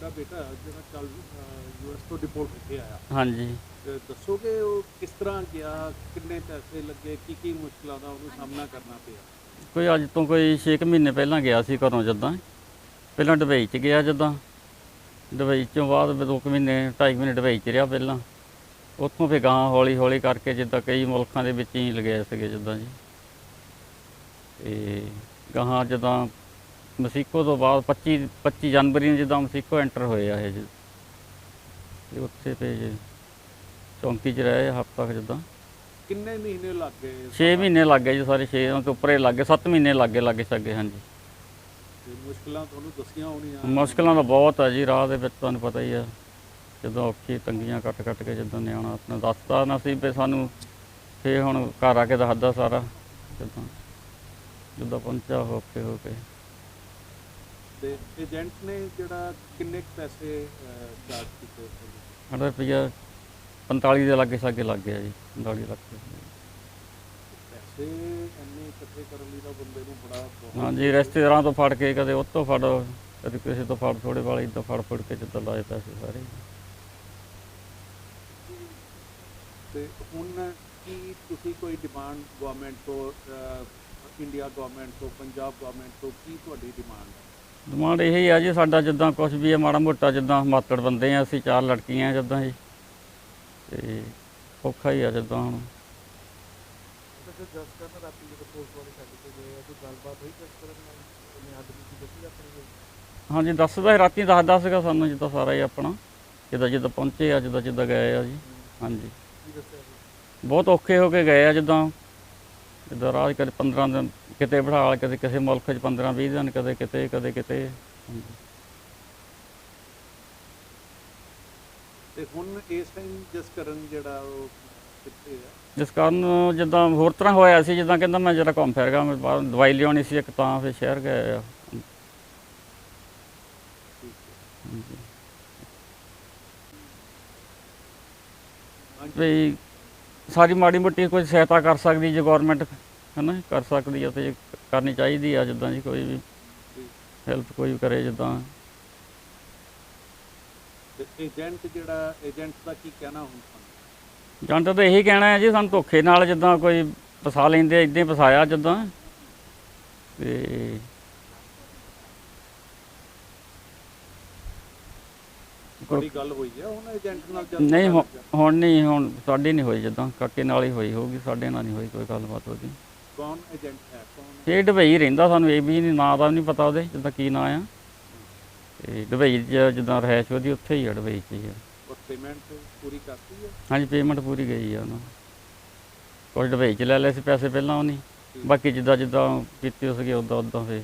ਤੁਹਾਡਾ ਬੇਟਾ ਜਿਹੜਾ ਕੱਲ ਯੂਐਸ ਤੋਂ ਡਿਪੋਰਟ ਹੋ ਕੇ ਆਇਆ। ਹਾਂਜੀ। ਤੇ ਦੱਸੋਗੇ ਉਹ ਕਿਸ ਤਰ੍ਹਾਂ ਗਿਆ ਕਿੰਨੇ ਪੈਸੇ ਲੱਗੇ ਕੀ ਕੀ ਮੁਸ਼ਕਲਾਂ ਦਾ ਉਹਨੂੰ ਸਾਹਮਣਾ ਕਰਨਾ ਪਿਆ? ਕੋਈ ਅੱਜ ਤੋਂ ਕੋਈ 6 ਮਹੀਨੇ ਪਹਿਲਾਂ ਗਿਆ ਸੀ ਘਰੋਂ ਜਦਾਂ। ਪਹਿਲਾਂ ਦੁਬਈ ਚ ਗਿਆ ਜਦਾਂ। ਦੁਬਈ ਚੋਂ ਬਾਅਦ ਦੋ ਕੁ ਮਹੀਨੇ ਢਾਈ ਕੁ ਮਹੀਨੇ ਦੁਬਈ ਚ ਰਿਹਾ ਪਹਿਲਾਂ। ਉੱਥੋਂ ਫਿਰ ਗਾਂ ਹੌਲੀ ਹੌਲੀ ਕਰਕੇ ਜਿੱਦਾਂ ਕਈ ਮੁਲਕਾਂ ਦੇ ਵਿੱਚ ਹੀ ਲਗਾਏ ਸੀਗੇ ਜਿੱਦਾਂ ਜੀ। ਤੇ ਗਾਹਾਂ ਜਦਾਂ ਮਸੀਕੋ ਤੋਂ ਬਾਅਦ 25 25 ਜਨਵਰੀ ਨੂੰ ਜਿੱਦਾਂ ਮਸੀਕੋ ਐਂਟਰ ਹੋਏ ਆ ਇਹ। ਜੀ ਉੱਥੇ ਤੇ ਜੀ ਚੌਂਕੀ ਚ ਰਹੇ ਹਫ਼ਤਾ ਕੁ ਜਿੱਦਾਂ। ਕਿੰਨੇ ਮਹੀਨੇ ਲੱਗ ਗਏ 6 ਮਹੀਨੇ ਲੱਗ ਗਏ ਜੀ ਸਾਰੇ 6 ਤੋਂ ਉੱਪਰੇ ਲੱਗ ਗਏ 7 ਮਹੀਨੇ ਲੱਗ ਗਏ ਲੱਗੇ ਸਕੇ ਹਾਂਜੀ। ਮੁਸ਼ਕਲਾਂ ਤੁਹਾਨੂੰ ਦੱਸੀਆਂ ਹੋਣੀਆਂ। ਮੁਸ਼ਕਲਾਂ ਤਾਂ ਬਹੁਤ ਆ ਜੀ ਰਾਹ ਦੇ ਵਿੱਚ ਤੁਹਾਨੂੰ ਪਤਾ ਹੀ ਆ। ਜਦੋਂ ਔਖੀ ਤੰਗੀਆਂ ਕੱਟ ਕੱਟ ਕੇ ਜਦੋਂ ਨਿਆਣਾ ਆਪਣਾ ਦੱਸਦਾ ਨਾ ਸੀ ਵੀ ਸਾਨੂੰ ਫੇ ਹੁਣ ਘਰ ਆ ਕੇ ਦੱਸਦਾ ਸਾਰਾ। ਜਦੋਂ ਜਦੋਂ ਪਹੁੰਚਾ ਹੋ ਕੇ ਹੋ ਕੇ। ਤੇ ਏਜੰਟ ਨੇ ਜਿਹੜਾ ਕਿੰਨੇ ਕੁ ਪੈਸੇ ਚਾਰਜ ਕੀਤੇ? ਸਾਡਾ ਰੁਪਈਆ 45 ਦੇ ਲਾਗੇ ਸਾਗੇ ਲੱਗ ਗਿਆ ਜੀ 45 ਲੱਖ ਪੈਸੇ ਇੰਨੇ ਇਕੱਠੇ ਕਰਨ ਲਈ ਤਾਂ ਬੰਦੇ ਨੂੰ ਬੜਾ ਬਹੁਤ ਹਾਂਜੀ ਰਿਸ਼ਤੇਦਾਰਾਂ ਤੋਂ ਫੜ ਕੇ ਕਦੇ ਉਹ ਤੋਂ ਫੜ ਕਦੇ ਕਿਸੇ ਤੋਂ ਫੜ ਥੋੜੇ ਵਾਲੇ ਤੋਂ ਫੜ ਫੜ ਕੇ ਜਿੱਦਾਂ ਲਾਏ ਪੈਸੇ ਸਾਰੇ। ਤੇ ਹੁਣ ਕੀ ਤੁਸੀਂ ਕੋਈ ਡਿਮਾਂਡ ਗਵਰਨਮੈਂਟ ਤੋਂ ਇੰਡੀਆ ਗਵਰਨਮੈਂਟ ਤੋਂ ਪੰਜਾਬ ਗਵਰਨਮੈਂਟ ਤੋਂ ਕੀ ਤੁਹਾਡੀ ਡਿਮਾਂਡ ਹੈ? ਡਿਮਾਂਡ ਇਹ ਹੀ ਆ ਜੀ ਸਾਡਾ ਜਿੱਦਾਂ ਕੁਝ ਵੀ ਹੈ ਮਾੜਾ ਮੋਟਾ ਜਿੱਦਾਂ ਮਾਤੜ ਬੰਦੇ ਆ ਅਸੀਂ ਚਾਰ ਲੜਕੀਆਂ ਜਿੱਦਾਂ ਜੀ। ਤੇ ਔਖਾ ਹੀ ਆ ਜਿੱਦਾਂ ਹੁਣ। ਜਸ ਕਰਨ ਰਾਤੀ ਆ ਦੱਸੀ ਹਾਂਜੀ ਦੱਸਦਾ ਰਾਤੀ ਦੱਸਦਾ ਸੀਗਾ ਸਾਨੂੰ ਜਿੱਦਾਂ ਸਾਰਾ ਹੀ ਆਪਣਾ ਜਿੱਦਾਂ ਜਿੱਦਾਂ ਪਹੁੰਚੇ ਆ ਜਿੱਦਾਂ ਜਿੱਦਾਂ ਗਏ ਆ ਜੀ। ਹਾਂਜੀ। ਬਹੁਤ ਔਖੇ ਹੋ ਕੇ ਗਏ ਆ ਜਿੱਦਾਂ। ਜਿੱਦਾਂ ਰਾਜ ਕਦੇ 15 ਦਿਨ ਕਿਤੇ ਬਿਠਾ ਕਦੇ ਕਿਸੇ ਮੁਲਕ 'ਚ 15 20 ਦਿਨ ਕਦੇ ਕਿਤੇ ਕਦੇ ਕਿਤੇ। ਤੇ ਹੁਣ ਇਸ ਟਾਈਮ ਜਿਸ ਕਰਨ ਜਿਹੜਾ ਉਹ ਕਿੱਥੇ ਆ? ਜਿਸ ਕਾਰਨ ਜਿੱਦਾਂ ਹੋਰ ਤਰ੍ਹਾਂ ਹੋਇਆ ਸੀ ਜਿੱਦਾਂ ਕਹਿੰਦਾ ਮੈਂ ਜਰਾ ਘੁੰਮ ਫਿਰ ਗਿਆ ਮੈਂ ਬਾਹਰ ਦਵਾਈ ਲਿਆਉਣੀ ਸੀ ਇੱਕ ਤਾਂ ਫਿਰ ਸ਼ਹਿਰ ਗਏ ਆ। ਵੀ ਸਾਰੀ ਮਾੜੀ ਮੋਟੀ ਕੋਈ ਸਹਾਇਤਾ ਕਰ ਸਕਦੀ ਜੇ ਗਵਰਨਮੈਂਟ ਹਨਾ ਕਰ ਸਕਦੀ ਹੈ ਤੇ ਕਰਨੀ ਚਾਹੀਦੀ ਆ ਜਿੱਦਾਂ ਜੀ ਕੋਈ ਵੀ ਹੈਲਪ ਕੋਈ ਕਰੇ ਜਿੱਦਾਂ। ਏਜੰਟ ਜਿਹੜਾ ਏਜੰਟ ਦਾ ਕੀ ਕਹਿਣਾ ਹੁਣ ਤੁਹਾਨੂੰ? ਜੰਟ ਤਾਂ ਇਹੀ ਕਹਿਣਾ ਹੈ ਜੀ ਸਾਨੂੰ ਧੋਖੇ ਨਾਲ ਜਿੱਦਾਂ ਕੋਈ ਫਸਾ ਲੈਂਦੇ ਇਦਾਂ ਫਸਾਇਆ ਜਿੱਦਾਂ। ਤੇ ਤੁਹਾਡੀ ਗੱਲ ਹੋਈ ਹੈ ਹੁਣ ਏਜੰਟ ਨਾਲ ਜਦ ਨਹੀਂ ਹੁ-? ਹੁਣ ਨਹੀਂ ਹੁਣ ਸਾਡੀ ਨਹੀਂ ਹੋਈ ਜਿੱਦਾਂ ਕਾਕੇ ਨਾਲ ਹੀ ਹੋਈ ਹੋਊਗੀ ਸਾਡੇ ਨਾਲ ਨਹੀਂ ਹੋਈ ਕੋਈ ਗੱਲਬਾਤ ਉਹਦੀ। ਕੌਣ ਏਜੰਟ ਹੈ ਕੌਣ ਇਹ ਡਬਈ ਰਹਿੰਦਾ ਸਾਨੂੰ ਇਹ ਵੀ ਨਹੀਂ ਨਾਂ ਦਾ ਵੀ ਨਹੀਂ ਪਤਾ ਉਹਦੇ ਜਿੱਦਾਂ ਕੀ ਨਾਂ ਆ। ਤੇ ਡਬਈ 'ਚ ਜਿੱਦਾਂ ਰਹਿਸ਼ ਉਹਦੀ ਉੱਥੇ ਹੀ ਆ ਡਬਈ 'ਚ ਹੀ ਆ। ਔਰ ਪੇਮੈਂਟ ਪੂਰੀ ਕਰਤੀ ਹੈ? ਹਾਂਜੀ ਪੇਮੈਂਟ ਪੂਰੀ ਗਈ ਆ ਉਹਨਾਂ। ਕੁਝ ਡਬਈ 'ਚ ਲੈ ਲਏ ਸੀ ਪੈਸੇ ਪਹਿਲਾਂ ਉਹਨੇ। ਬਾਕੀ ਜਿੱਦਾਂ ਜਿੱਦਾਂ ਕੀਤੀ ਸੀਗੀ ਉਦਾਂ ਉਦਾਂ ਫੇ